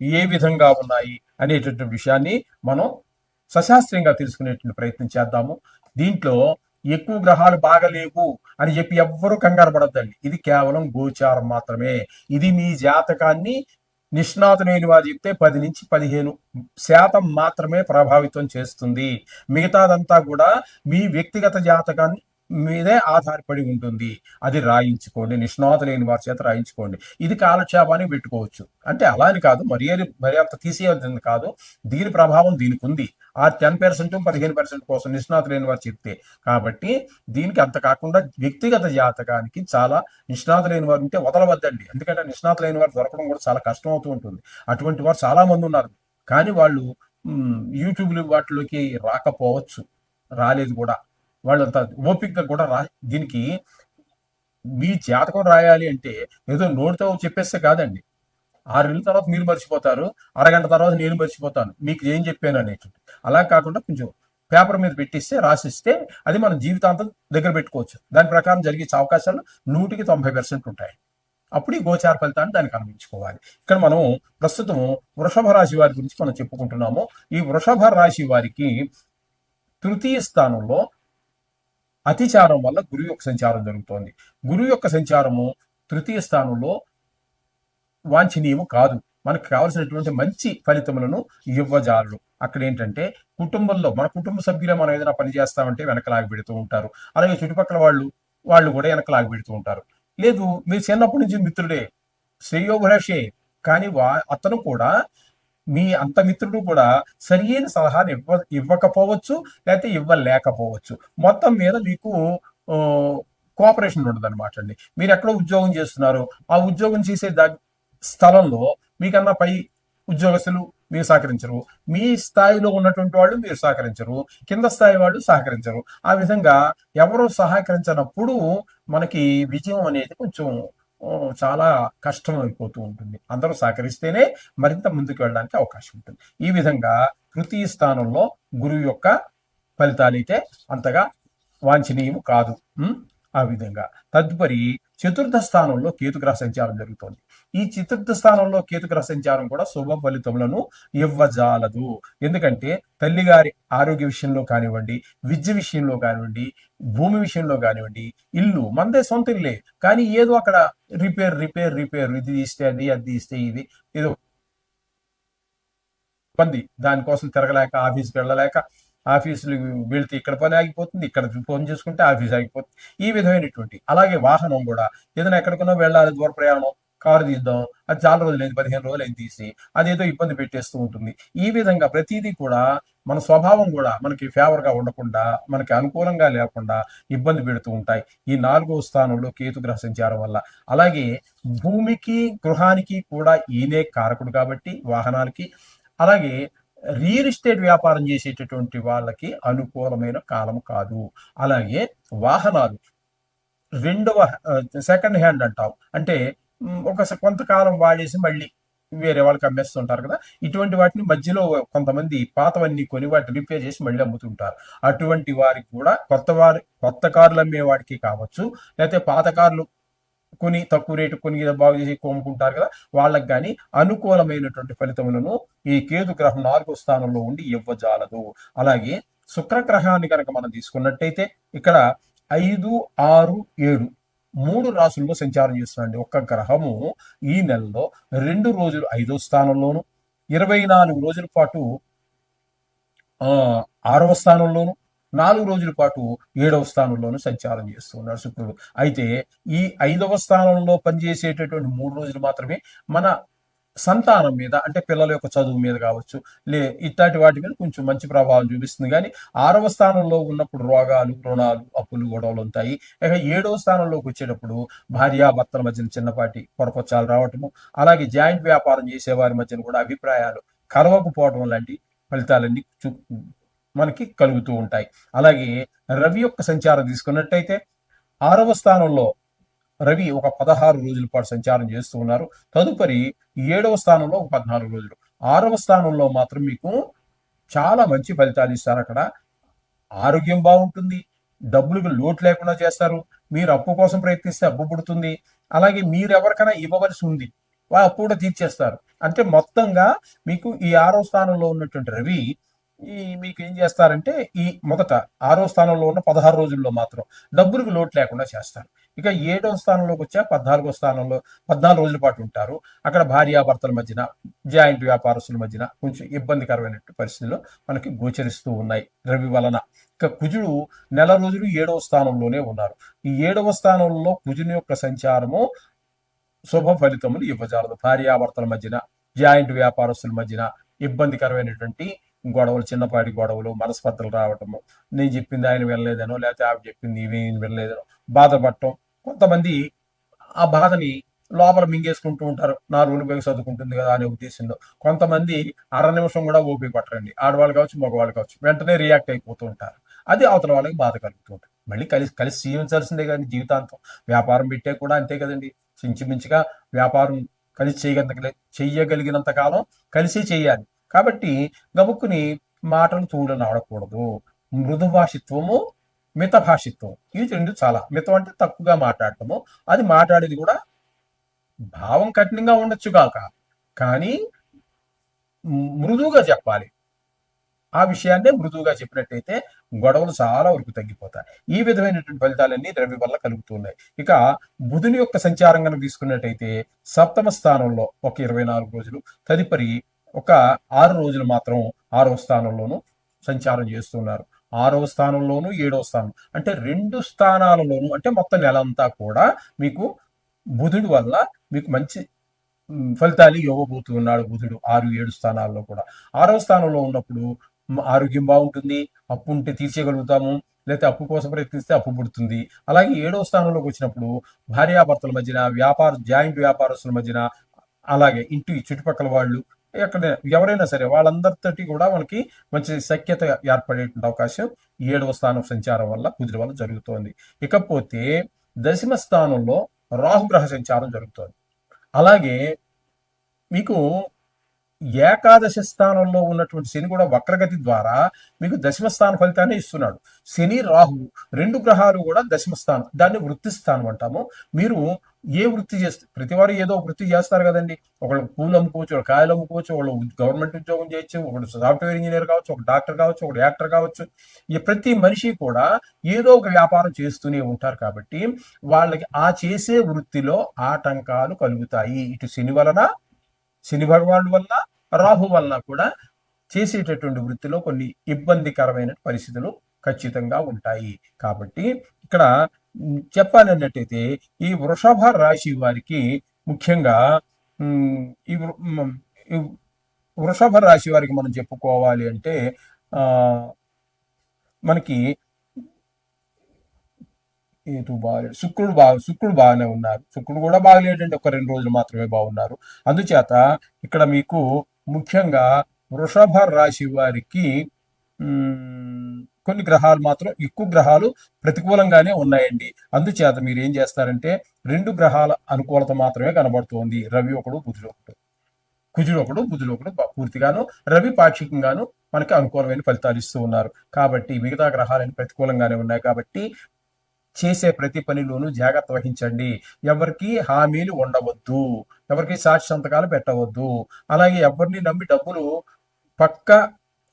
ఏ విధంగా ఉన్నాయి అనేటటువంటి విషయాన్ని మనం సశాస్త్రీయంగా తెలుసుకునేటువంటి ప్రయత్నం చేద్దాము. దీంట్లో ఎక్కువ గ్రహాలు బాగలేవు అని చెప్పి ఎవ్వరూ కంగారు పడద్దండి. ఇది కేవలం గోచారం మాత్రమే. ఇది మీ జాతకాన్ని నిష్ణాతులైన వారు చెప్తే పది నుంచి పదిహేను శాతం మాత్రమే ప్రభావితం చేస్తుంది. మిగతాదంతా కూడా మీ వ్యక్తిగత జాతకాన్ని మీదే ఆధారపడి ఉంటుంది. అది రాయించుకోండి. నిష్ణాత లేని వారి చేత రాయించుకోండి. ఇది కాలక్షేపానికి పెట్టుకోవచ్చు. అంటే అలా అని కాదు. మరి మరి అంత కాదు. దీని ప్రభావం దీనికి ఉంది. ఆ టెన్ పర్సెంట్ పదిహేను పర్సెంట్ కోసం నిష్ణాత లేని వారు చెప్తే కాబట్టి దీనికి అంత కాకుండా వ్యక్తిగత జాతకానికి చాలా నిష్ణాతులైన వారు ఉంటే వదలవద్దండి. ఎందుకంటే నిష్ణాత లేని వారు దొరకడం కూడా చాలా కష్టం అవుతూ ఉంటుంది. అటువంటి వారు చాలా మంది ఉన్నారు. కానీ వాళ్ళు యూట్యూబ్లు వాటిలోకి రాకపోవచ్చు. రాలేదు కూడా. వాళ్ళంత ఓపికగా కూడా రా దీనికి మీ జాతకం రాయాలి అంటే ఏదో నోటితో చెప్పేస్తే కాదండి. ఆరు నెలల తర్వాత మీరు మర్చిపోతారు అరగంట తర్వాత నేను మర్చిపోతాను మీకు ఏం చెప్పాను అనేటువంటి. అలా కాకుండా కొంచెం పేపర్ మీద పెట్టిస్తే రాసిస్తే అది మన జీవితాంతం దగ్గర పెట్టుకోవచ్చు. దాని ప్రకారం జరిగే అవకాశాలు నూటికి తొంభై పర్సెంట్ ఉంటాయి. అప్పుడు ఈ గోచార ఫలితాన్ని దానికి అనుభవించుకోవాలి. ఇక్కడ మనం ప్రస్తుతం వృషభ రాశి వారి గురించి మనం చెప్పుకుంటున్నాము. ఈ వృషభ రాశి వారికి తృతీయ స్థానంలో అతిచారం వల్ల గురువు యొక్క సంచారం జరుగుతోంది. గురువు యొక్క సంచారము తృతీయ స్థానంలో వాంఛనీయము కాదు. మనకు కావలసినటువంటి మంచి ఫలితములను ఇవ్వజాలరు అక్కడ ఏంటంటే కుటుంబంలో మన కుటుంబ సభ్యులే మనం ఏదైనా పని చేస్తామంటే వెనకలాగి పెడుతూ ఉంటారు. అలాగే చుట్టుపక్కల వాళ్ళు వాళ్ళు కూడా వెనకలాగి పెడుతూ ఉంటారు. లేదు మీరు చిన్నప్పటి నుంచి మిత్రుడే శ్రేయోభిలాషే. కానీ వా అతను కూడా మీ అంత మిత్రుడు కూడా సరియైన సలహాను ఇవ్వ ఇవ్వకపోవచ్చు లేకపోతే ఇవ్వలేకపోవచ్చు. మొత్తం మీద మీకు కోఆపరేషన్ ఉండదు అనమాట అండి. మీరు ఎక్కడో ఉద్యోగం చేస్తున్నారు. ఆ ఉద్యోగం చేసే దా స్థలంలో మీకన్నా పై ఉద్యోగస్తులు మీరు సహకరించరు. మీ స్థాయిలో ఉన్నటువంటి వాళ్ళు మీరు సహకరించరు. కింద స్థాయి వాళ్ళు సహకరించరు. ఆ విధంగా ఎవరు సహకరించినప్పుడు మనకి విజయం అనేది కొంచెం చాలా కష్టం అయిపోతూ ఉంటుంది. అందరూ సహకరిస్తేనే మరింత ముందుకు వెళ్ళడానికి అవకాశం ఉంటుంది. ఈ విధంగా తృతీయ స్థానంలో గురువు యొక్క ఫలితాలైతే అంతగా వాంఛనీయము కాదు. ఆ విధంగా. తదుపరి చతుర్థ స్థానంలో కేతుగ్రహ సంచారం జరుగుతోంది. ఈ చతుర్థ స్థానంలో కేతుకు రసించారం కూడా శుభ ఫలితములను ఇవ్వజాలదు. ఎందుకంటే తల్లిగారి ఆరోగ్య విషయంలో కానివ్వండి విద్య విషయంలో కానివ్వండి భూమి విషయంలో కానివ్వండి ఇల్లు మనదే సొంత ఇల్లే. కానీ ఏదో అక్కడ రిపేర్ రిపేర్ రిపేర్ ఇది తీస్తే అది అది ఇస్తే ఇది ఏదో ఇబ్బంది. దానికోసం తిరగలేక ఆఫీస్కి వెళ్ళలేక ఆఫీసులు వెళ్తే ఇక్కడ పని ఆగిపోతుంది ఇక్కడ ఫోన్ చేసుకుంటే ఆఫీస్ ఆగిపోతుంది. ఈ విధమైనటువంటి అలాగే వాహనం కూడా ఏదైనా ఎక్కడికైనా వెళ్ళాలి దూర ప్రయాణం కారు తీద్దాం అది చాలా రోజులు అయింది పదిహేను రోజులు అయింది తీసి అదేదో ఇబ్బంది పెట్టేస్తూ ఉంటుంది. ఈ విధంగా ప్రతిదీ కూడా మన స్వభావం కూడా మనకి ఫేవర్గా ఉండకుండా మనకి అనుకూలంగా లేకుండా ఇబ్బంది పెడుతూ ఉంటాయి. ఈ నాలుగో స్థానంలో కేతుగ్రహ సంచారం వల్ల. అలాగే భూమికి గృహానికి కూడా ఈయనే కారకుడు కాబట్టి వాహనాలకి అలాగే రియల్ ఎస్టేట్ వ్యాపారం చేసేటటువంటి వాళ్ళకి అనుకూలమైన కాలం కాదు. అలాగే వాహనాలు రెండవ సెకండ్ హ్యాండ్ అంటాం. అంటే ఒక కొంతకాలం వాడేసి మళ్ళీ వేరే వాళ్ళకి అమ్మేస్తుంటారు కదా. ఇటువంటి వాటిని మధ్యలో కొంతమంది పాతవన్నీ కొని వాటిని రిపేర్ చేసి మళ్ళీ అమ్ముతుంటారు. అటువంటి వారికి కూడా కొత్త వారి కొత్త కార్లు అమ్మే వాడికి కావచ్చు లేకపోతే పాత కార్లు కొని తక్కువ రేటు కొని బాగు చేసి కొమ్ముకుంటారు కదా వాళ్ళకి కానీ అనుకూలమైనటువంటి ఫలితములను ఈ కేతు గ్రహం నాలుగో స్థానంలో ఉండి ఇవ్వజాలదు. అలాగే శుక్రగ్రహాన్ని కనుక మనం తీసుకున్నట్టయితే ఇక్కడ ఐదు ఆరు ఏడు మూడు రాసుల్లో సంచారం చేస్తుందండి. ఒక్క గ్రహము ఈ నెలలో రెండు రోజులు ఐదో స్థానంలోను ఇరవై నాలుగు రోజుల పాటు ఆ ఆరవ స్థానంలోను నాలుగు రోజుల పాటు ఏడవ స్థానంలోనూ సంచారం చేస్తూ ఉన్నాడు శుక్రుడు. అయితే ఈ ఐదవ స్థానంలో పనిచేసేటటువంటి మూడు రోజులు మాత్రమే మన సంతానం మీద అంటే పిల్లల యొక్క చదువు మీద కావచ్చు లే ఇట్లాంటి వాటి మీద కొంచెం మంచి ప్రభావం చూపిస్తుంది. కానీ ఆరవ స్థానంలో ఉన్నప్పుడు రోగాలు రుణాలు అప్పులు గొడవలు ఉంటాయి. ఇక ఏడవ స్థానంలోకి వచ్చేటప్పుడు భార్యాభర్తల మధ్యన చిన్నపాటి పొరపచ్చాలు రావటము అలాగే జాయింట్ వ్యాపారం చేసేవారి మధ్యన కూడా అభిప్రాయాలు కలవకపోవడం లాంటి ఫలితాలన్నీ చూ మనకి కలుగుతూ ఉంటాయి. అలాగే రవి యొక్క సంచారం తీసుకున్నట్టయితే ఆరవ స్థానంలో రవి ఒక పదహారు రోజుల పాటు సంచారం చేస్తూ ఉన్నారు. తదుపరి ఏడవ స్థానంలో ఒక పద్నాలుగు రోజులు. ఆరవ స్థానంలో మాత్రం మీకు చాలా మంచి ఫలితాలు ఇస్తారు అక్కడ. ఆరోగ్యం బాగుంటుంది. డబ్బులకు లోటు లేకుండా చేస్తారు. మీరు అప్పు కోసం ప్రయత్నిస్తే అప్పు పుడుతుంది. అలాగే మీరు ఎవరికైనా ఇవ్వవలసి ఉంది. వాళ్ళు అప్పు కూడా తీర్చేస్తారు. అంటే మొత్తంగా మీకు ఈ ఆరో స్థానంలో ఉన్నటువంటి రవి ఈ మీకు ఏం చేస్తారంటే ఈ మొదట ఆరో స్థానంలో ఉన్న పదహారు రోజుల్లో మాత్రం డబ్బులకు లోటు లేకుండా చేస్తారు. ఇక ఏడో స్థానంలోకి వచ్చా పద్నాలుగో స్థానంలో పద్నాలుగు రోజుల పాటు ఉంటారు. అక్కడ భార్యాభర్తల మధ్యన జాయింట్ వ్యాపారస్తుల మధ్యన కొంచెం ఇబ్బందికరమైన పరిస్థితుల్లో మనకి గోచరిస్తూ ఉన్నాయి రవి వలన. ఇక కుజుడు నెల రోజులు ఏడవ స్థానంలోనే ఉన్నారు. ఈ ఏడవ స్థానంలో కుజుని యొక్క సంచారము శుభ ఫలితములు ఇవ్వజాలదు. భార్యాభర్తల మధ్యన జాయింట్ వ్యాపారస్తుల మధ్యన ఇబ్బందికరమైనటువంటి గొడవలు చిన్నపాటి గొడవలు మనస్పర్ధలు రావటము. నేను చెప్పింది ఆయన వెళ్ళలేదనో లేకపోతే ఆవిడ చెప్పింది ఇవి వెళ్ళలేదనో బాధపడటం కొంతమంది ఆ బాధని లోపల మింగేసుకుంటూ ఉంటారు. నా రోజులు పోయి చదువుకుంటుంది కదా అనే ఉద్దేశంలో. కొంతమంది అర నిమిషం కూడా ఓపిక పట్టరండి. ఆడవాళ్ళు కావచ్చు మగవాళ్ళు కావచ్చు వెంటనే రియాక్ట్ అయిపోతూ ఉంటారు. అది అవతల వాళ్ళకి బాధ కలుగుతూ ఉంటుంది. మళ్ళీ కలిసి కలిసి జీవించాల్సిందే కానీ జీవితాంతం. వ్యాపారం పెట్టే కూడా అంతే కదండి. చించుమించుగా వ్యాపారం కలిసి చేయగలిగిన చెయ్యగలిగినంత కాలం కలిసి చేయాలి. కాబట్టి గబుక్కుని మాటలు తూడని ఆడకూడదు మృదు మితభాషిత్వం. మిత భాషిత్వం ఇవి రెండు చాలా. మితం అంటే తక్కువగా మాట్లాడటము. అది మాట్లాడేది కూడా భావం కఠినంగా ఉండొచ్చు కాక కానీ మృదువుగా చెప్పాలి. ఆ విషయాన్నే మృదువుగా చెప్పినట్టయితే గొడవలు చాలా వరకు తగ్గిపోతాయి. ఈ విధమైనటువంటి ఫలితాలన్నీ రవి వల్ల కలుగుతున్నాయి. ఇక బుధుని యొక్క సంచారం కనుక తీసుకున్నట్టయితే సప్తమ స్థానంలో ఒక ఇరవై నాలుగు రోజులు తదుపరి ఒక ఆరు రోజులు మాత్రం ఆరవ స్థానంలోనూ సంచారం చేస్తున్నారు. ఆరవ స్థానంలోను ఏడవ స్థానం. అంటే రెండు స్థానాలలోనూ అంటే మొత్తం నెల అంతా కూడా మీకు బుధుడు వల్ల మీకు మంచి ఫలితాలు ఇవ్వబోతున్నాడు బుధుడు ఆరు ఏడు స్థానాల్లో కూడా. ఆరవ స్థానంలో ఉన్నప్పుడు ఆరోగ్యం బాగుంటుంది అప్పు ఉంటే తీర్చేయగలుగుతాము లేకపోతే అప్పు కోసం ప్రయత్నిస్తే అప్పు పుడుతుంది. అలాగే ఏడవ స్థానంలోకి వచ్చినప్పుడు భార్యాభర్తల మధ్యన వ్యాపార జాయింట్ వ్యాపారస్తుల మధ్యన అలాగే ఇంటి చుట్టుపక్కల వాళ్ళు ఎక్కడ ఎవరైనా సరే వాళ్ళందరితోటి కూడా మనకి మంచి సఖ్యత ఏర్పడేటువంటి అవకాశం ఏడవ స్థానం సంచారం వల్ల కుదిరి వల్ల జరుగుతోంది. ఇకపోతే దశమ స్థానంలో రాహుగ్రహ సంచారం జరుగుతోంది. అలాగే మీకు ఏకాదశ స్థానంలో ఉన్నటువంటి శని కూడా వక్రగతి ద్వారా మీకు దశమస్థాన ఫలితాన్ని ఇస్తున్నాడు. శని రాహు రెండు గ్రహాలు కూడా దశమ స్థానం దాన్ని వృత్తి స్థానం అంటాము. మీరు ఏ వృత్తి చేస్తే ప్రతివారు ఏదో వృత్తి చేస్తారు కదండి. ఒకళ్ళు పూలు అమ్ముకోవచ్చు ఒకళ్ళు కాయలు అమ్ముకోవచ్చు ఒకళ్ళు గవర్నమెంట్ ఉద్యోగం చేయొచ్చు ఒకళ్ళు సాఫ్ట్వేర్ ఇంజనీర్ కావచ్చు ఒక డాక్టర్ కావచ్చు ఒక యాక్టర్ కావచ్చు. ఈ ప్రతి మనిషి కూడా ఏదో ఒక వ్యాపారం చేస్తూనే ఉంటారు కాబట్టి వాళ్ళకి ఆ చేసే వృత్తిలో ఆటంకాలు కలుగుతాయి. ఇటు శని వలన శని భగవానుడు వల్ల రాహు వల్ల కూడా చేసేటటువంటి వృత్తిలో కొన్ని ఇబ్బందికరమైన పరిస్థితులు ఖచ్చితంగా ఉంటాయి. కాబట్టి ఇక్కడ చెప్పాలన్నట్టయితే ఈ వృషభ రాశి వారికి ముఖ్యంగా ఈ వృషభ రాశి వారికి మనం చెప్పుకోవాలి అంటే మనకి ఏటు బాగా శుక్రుడు బాగా శుక్రుడు బాగానే ఉన్నారు. శుక్రుడు కూడా బాగలేడండి ఒక రెండు రోజులు మాత్రమే బాగున్నారు. అందుచేత ఇక్కడ మీకు ముఖ్యంగా వృషభ రాశి వారికి కొన్ని గ్రహాలు మాత్రం ఎక్కువ గ్రహాలు ప్రతికూలంగానే ఉన్నాయండి. అందుచేత మీరు ఏం చేస్తారంటే రెండు గ్రహాల అనుకూలత మాత్రమే కనబడుతోంది. రవి ఒకడు బుధుడు ఒకడు. కుజుడు ఒకడు బుధుడు ఒకడు పూర్తిగాను రవి పాక్షికంగాను మనకి అనుకూలమైన ఫలితాలు ఇస్తూ ఉన్నారు. కాబట్టి మిగతా గ్రహాలని ప్రతికూలంగానే ఉన్నాయి. కాబట్టి చేసే ప్రతి పనిలోనూ జాగ్రత్త వహించండి. ఎవరికి హామీలు ఉండవద్దు. ఎవరికి సాక్షి సంతకాలు పెట్టవద్దు. అలాగే ఎవరిని నమ్మి డబ్బులు పక్క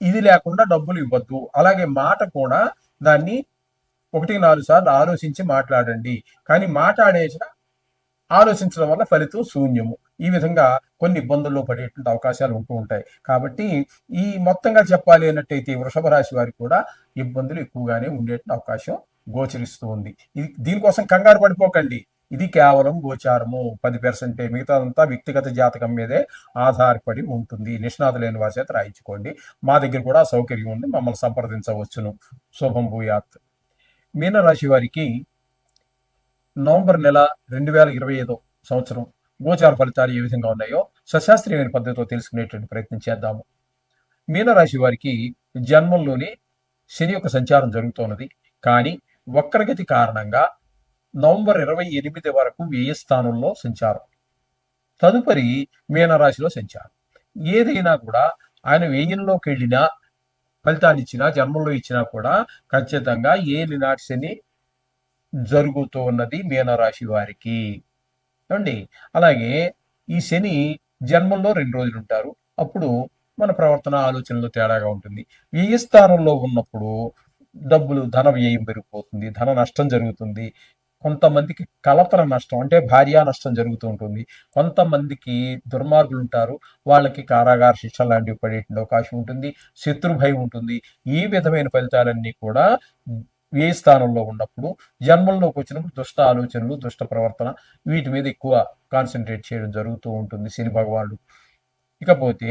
ఇది లేకుండా డబ్బులు ఇవ్వద్దు. అలాగే మాట కూడా దాన్ని ఒకటి నాలుగు సార్లు ఆలోచించి మాట్లాడండి. కానీ మాట్లాడేసిన ఆలోచించడం వల్ల ఫలితం శూన్యము. ఈ విధంగా కొన్ని ఇబ్బందుల్లో పడేటువంటి అవకాశాలు ఉంటూ ఉంటాయి. కాబట్టి ఈ మొత్తంగా చెప్పాలి అన్నట్టయితే వృషభ రాశి వారికి కూడా ఇబ్బందులు ఎక్కువగానే ఉండేటువంటి అవకాశం గోచరిస్తూ ఉంది ఇది దీనికోసం కంగారు పడిపోకండి. ఇది కేవలం గోచారము. పది పర్సెంటే మిగతాదంతా వ్యక్తిగత జాతకం మీదే ఆధారపడి ఉంటుంది. నిష్ణాతులైన వారి చేత రాయించుకోండి. మా దగ్గర కూడా సౌకర్యం ఉంది. మమ్మల్ని సంప్రదించవచ్చును. శుభం భూయాత్. మీనరాశి వారికి నవంబర్ నెల రెండు వేల ఇరవై ఐదో సంవత్సరం గోచార ఫలితాలు ఏ విధంగా ఉన్నాయో సశాస్త్రీయమైన పద్ధతితో తెలుసుకునేటువంటి ప్రయత్నం చేద్దాము. మీనరాశి వారికి జన్మంలోనే శని యొక్క సంచారం జరుగుతున్నది కానీ వక్రగతి కారణంగా నవంబర్ ఇరవై ఎనిమిది వరకు వ్యయ స్థానంలో సంచారం. తదుపరి మీనరాశిలో సంచారం. ఏదైనా కూడా ఆయన వ్యయంలోకి వెళ్ళినా ఫలితాన్ని ఇచ్చినా జన్మంలో ఇచ్చినా కూడా ఖచ్చితంగా ఏలినాటి నాటి శని జరుగుతూ ఉన్నది మీనరాశి వారికి. అండి అలాగే ఈ శని జన్మంలో రెండు రోజులు ఉంటారు. అప్పుడు మన ప్రవర్తన ఆలోచనలో తేడాగా ఉంటుంది. వ్యయ స్థానంలో ఉన్నప్పుడు డబ్బులు ధన వ్యయం పెరిగిపోతుంది ధన నష్టం జరుగుతుంది. కొంతమందికి కలతర నష్టం అంటే భార్య నష్టం జరుగుతూ ఉంటుంది. కొంతమందికి దుర్మార్గులు ఉంటారు వాళ్ళకి కారాగార శిక్ష లాంటివి పడే అవకాశం ఉంటుంది. శత్రు భయం ఉంటుంది. ఈ విధమైన ఫలితాలన్నీ కూడా ఏ స్థానంలో ఉన్నప్పుడు జన్మంలోకి వచ్చినప్పుడు దుష్ట ఆలోచనలు దుష్ట ప్రవర్తన వీటి మీద ఎక్కువ కాన్సన్ట్రేట్ చేయడం జరుగుతూ ఉంటుంది శని భగవానుడు. ఇకపోతే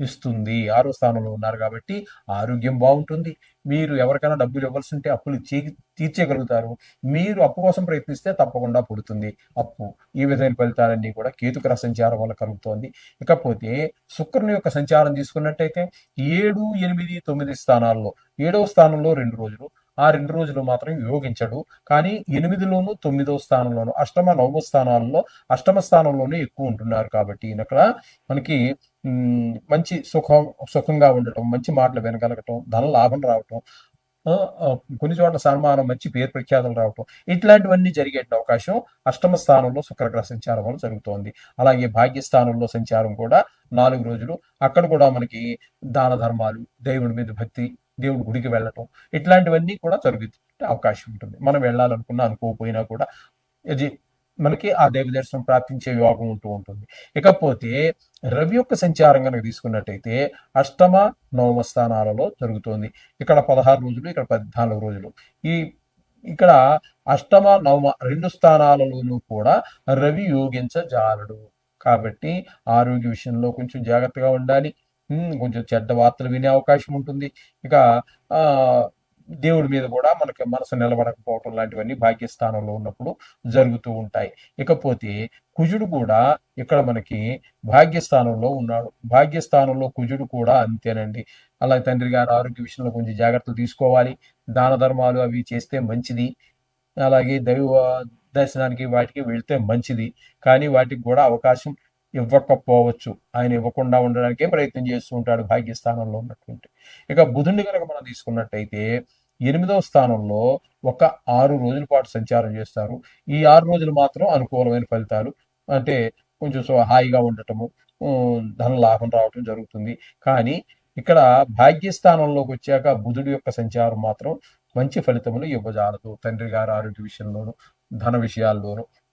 ఇస్తుంది. ఆరో స్థానంలో ఉన్నారు కాబట్టి ఆరోగ్యం బాగుంటుంది. మీరు ఎవరికైనా డబ్బులు ఇవ్వాల్సి ఉంటే అప్పులు తీర్చేయగలుగుతారు. మీరు అప్పు కోసం ప్రయత్నిస్తే తప్పకుండా పుడుతుంది అప్పు. ఈ విధమైన ఫలితాలన్నీ కూడా కేతుకర సంచారం వల్ల కలుగుతోంది. ఇకపోతే శుక్రుని యొక్క సంచారం తీసుకున్నట్టయితే ఏడు ఎనిమిది తొమ్మిది స్థానాల్లో ఏడవ స్థానంలో రెండు రోజులు ఆ రెండు రోజులు మాత్రం యోగించడు. కానీ ఎనిమిదిలోను తొమ్మిదో స్థానంలోను అష్టమ నవమ స్థానాల్లో అష్టమ స్థానంలోనే ఎక్కువ ఉంటున్నారు కాబట్టి ఇక్కడ మనకి మంచి సుఖం సుఖంగా ఉండటం మంచి మాటలు వినగలగటం ధన లాభం రావటం కొన్ని చోట్ల సన్మానం మంచి పేరు ప్రఖ్యాతులు రావటం ఇట్లాంటివన్నీ జరిగే అవకాశం అష్టమ స్థానంలో శుక్రగ్రహ సంచారం వల్ల జరుగుతోంది. అలాగే భాగ్యస్థానంలో సంచారం కూడా నాలుగు రోజులు. అక్కడ కూడా మనకి దాన ధర్మాలు దేవుడి మీద భక్తి దేవుడి గుడికి వెళ్ళటం ఇట్లాంటివన్నీ కూడా జరుగుతుంది అవకాశం ఉంటుంది. మనం వెళ్ళాలనుకున్నా అనుకోకపోయినా కూడా ఇది మనకి ఆ దేవ దర్శనం ప్రాప్తించే యోగం ఉంటూ ఉంటుంది. ఇకపోతే రవి యొక్క సంచారం కనుక తీసుకున్నట్టయితే అష్టమ నవమ స్థానాలలో జరుగుతుంది. ఇక్కడ పదహారు రోజులు ఇక్కడ పద్నాలుగు రోజులు. ఈ ఇక్కడ అష్టమ నవమ రెండు స్థానాలలోనూ కూడా రవి యోగించజాలడు కాబట్టి ఆరోగ్య విషయంలో కొంచెం జాగ్రత్తగా ఉండాలి. కొంచెం చెడ్డ వార్తలు వినే అవకాశం ఉంటుంది. ఇక దేవుడి మీద కూడా మనకి మనసు నిలబడకపోవటం లాంటివన్నీ భాగ్యస్థానంలో ఉన్నప్పుడు జరుగుతూ ఉంటాయి. ఇకపోతే కుజుడు కూడా ఇక్కడ మనకి భాగ్యస్థానంలో ఉన్నాడు. భాగ్యస్థానంలో కుజుడు కూడా అంతేనండి. అలాగే తండ్రి గారు ఆరోగ్య విషయంలో కొంచెం జాగ్రత్తలు తీసుకోవాలి. దాన ధర్మాలు అవి చేస్తే మంచిది. అలాగే దైవ దర్శనానికి వాటికి వెళ్తే మంచిది. కానీ వాటికి కూడా అవకాశం ఇవ్వకపోవచ్చు. ఆయన ఇవ్వకుండా ఉండడానికే ప్రయత్నం చేస్తూ ఉంటాడు భాగ్యస్థానంలో ఉన్నటువంటి. ఇక బుధుడిని కనుక మనం తీసుకున్నట్టయితే ఎనిమిదవ స్థానంలో ఒక ఆరు రోజుల పాటు సంచారం చేస్తారు. ఈ ఆరు రోజులు మాత్రం అనుకూలమైన ఫలితాలు. అంటే కొంచెం హాయిగా ఉండటము ధన లాభం రావటం జరుగుతుంది. కానీ ఇక్కడ భాగ్యస్థానంలోకి వచ్చాక బుధుడి యొక్క సంచారం మాత్రం మంచి ఫలితములు ఇవ్వజాలదు. తండ్రి గారు ఆరోగ్య విషయంలోను ధన విషయాల్లోనూ.